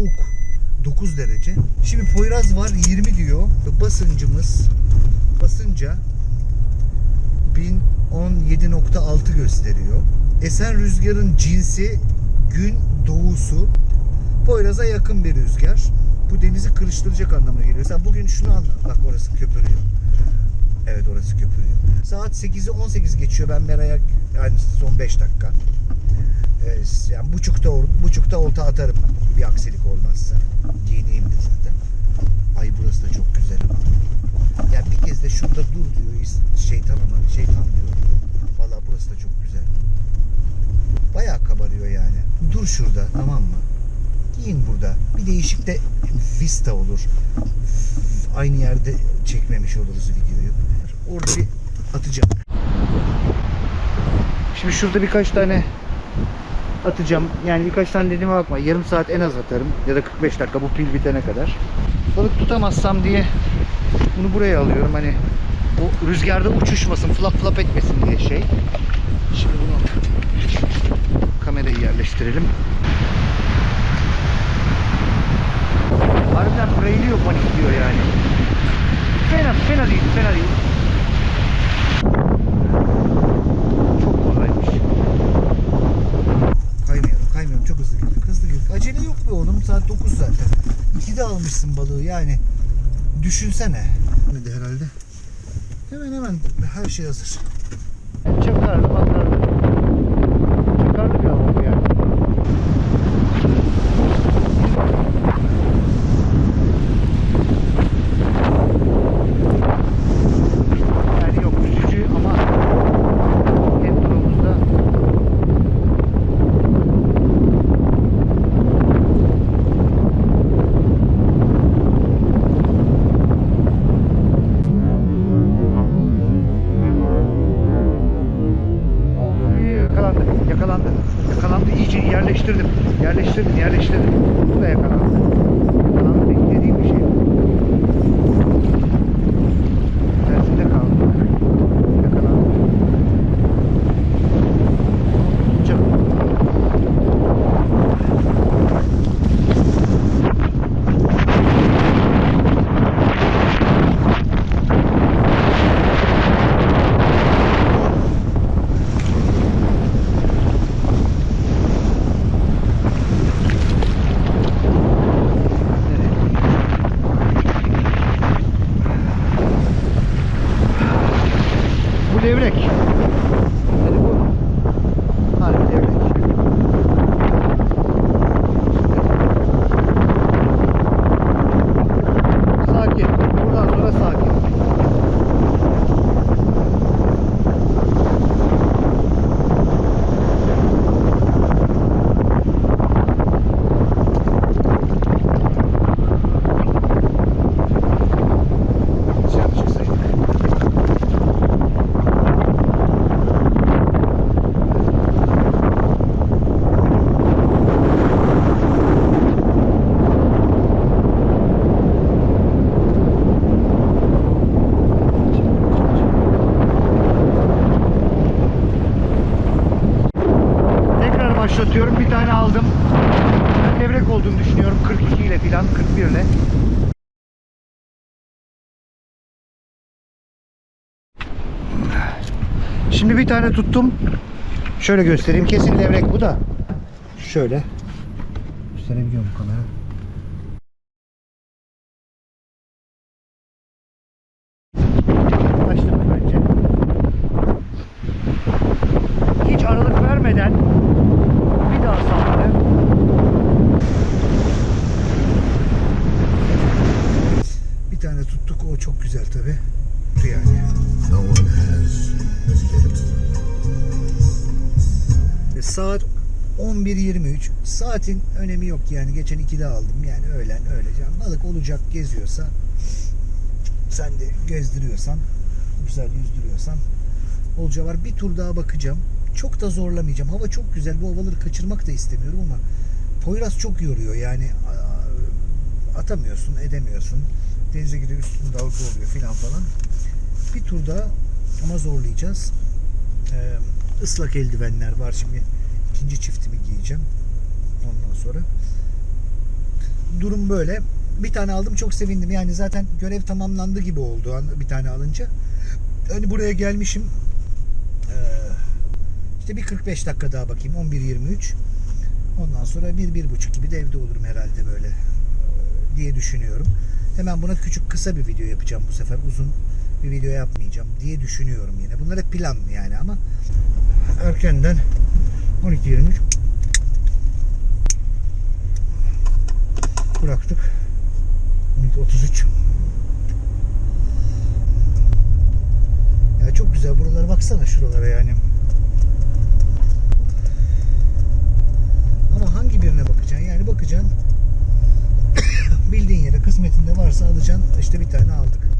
soğuk. 9 derece. Şimdi Poyraz var 20 diyor. Basıncımız basınca 1017.6 gösteriyor. Esen rüzgarın cinsi gün doğusu. Poyraz'a yakın bir rüzgar. Bu denizi kırıştıracak anlamına geliyor. Sen bugün şunu anla. Bak orası köpürüyor. Evet orası köpürüyor. Saat 8'i 18 geçiyor. Ben Mera'ya yani son 5 dakika. Ee, yani buçukta, buçukta olta atarım bir aksilik olmazsa. Giyineyim de zaten. Ay burası da çok güzel ama. Ya bir kez de şurada dur diyor şeytan ama şeytan diyor. Vallahi burası da çok güzel. Bayağı kabarıyor yani. Dur şurada tamam mı? Giyin burada. Bir değişik de vista olur. Aynı yerde çekmemiş oluruz videoyu. Orada bir atacağım. Şimdi şurada birkaç tane atacağım. Yani birkaç tane dediğime bakma. Yarım saat en az atarım. Ya da 45 dakika bu pil bitene kadar. Balık tutamazsam diye bunu buraya alıyorum. Hani o rüzgarda uçuşmasın, flap flap etmesin diye şey. Şimdi bunu kamerayı yerleştirelim. Harbiden brailiyor panikliyor yani. Fena, fena değil, fena değil. Be oğlum, saat 9 zaten. 2'de almışsın balığı yani. Düşünsene. Ne herhalde? Hemen hemen her şey hazır. Çakarlı, yerleştirdim, yerleştirdim, yerleştirdim. Bu da yakalandı. Yakalandı beklediğim bir şey. Tersinde kaldı. Yakalandı. Çok. Bu levrek. Yani bu harbi levrek. Başlatıyorum. Bir tane aldım. Ben levrek olduğunu düşünüyorum. 42 ile filan 41 ile. Şimdi bir tane tuttum. Şöyle göstereyim. Kesin levrek bu da. Şöyle. Gösterebiliyor mu kamera? Tane tuttuk. O çok güzel tabi. Yani. No yet. E, Saat 11.23. Saatin önemi yok yani. Geçen 2'de aldım. Yani öğlen öyle. Yani balık olacak geziyorsa sen de gezdiriyorsan güzel yüzdürüyorsan olacağı var. Bir tur daha bakacağım. Çok da zorlamayacağım. Hava çok güzel. Bu havaları kaçırmak da istemiyorum ama Poyraz çok yoruyor. Yani atamıyorsun, edemiyorsun. Denize giriyor, üstün dalga oluyor filan falan. Bir tur daha ama zorlayacağız. Ee, ıslak eldivenler var şimdi. ikinci çiftimi giyeceğim. Ondan sonra durum böyle. Bir tane aldım çok sevindim. Yani zaten görev tamamlandı gibi oldu bir tane alınca. Hani buraya gelmişim. Ee, işte bir 45 dakika daha bakayım. 11.23. Ondan sonra bir, bir buçuk gibi de evde olurum herhalde böyle diye düşünüyorum. Hemen buna küçük kısa bir video yapacağım bu sefer. Uzun bir video yapmayacağım diye düşünüyorum yine. Bunlar hep plan yani ama erkenden 12.23 bıraktık. 12.33 Ya çok güzel buralara baksana şuralara yani. Ama hangi birine bakacaksın? Yani varsa alacaksın. İşte bir tane aldık.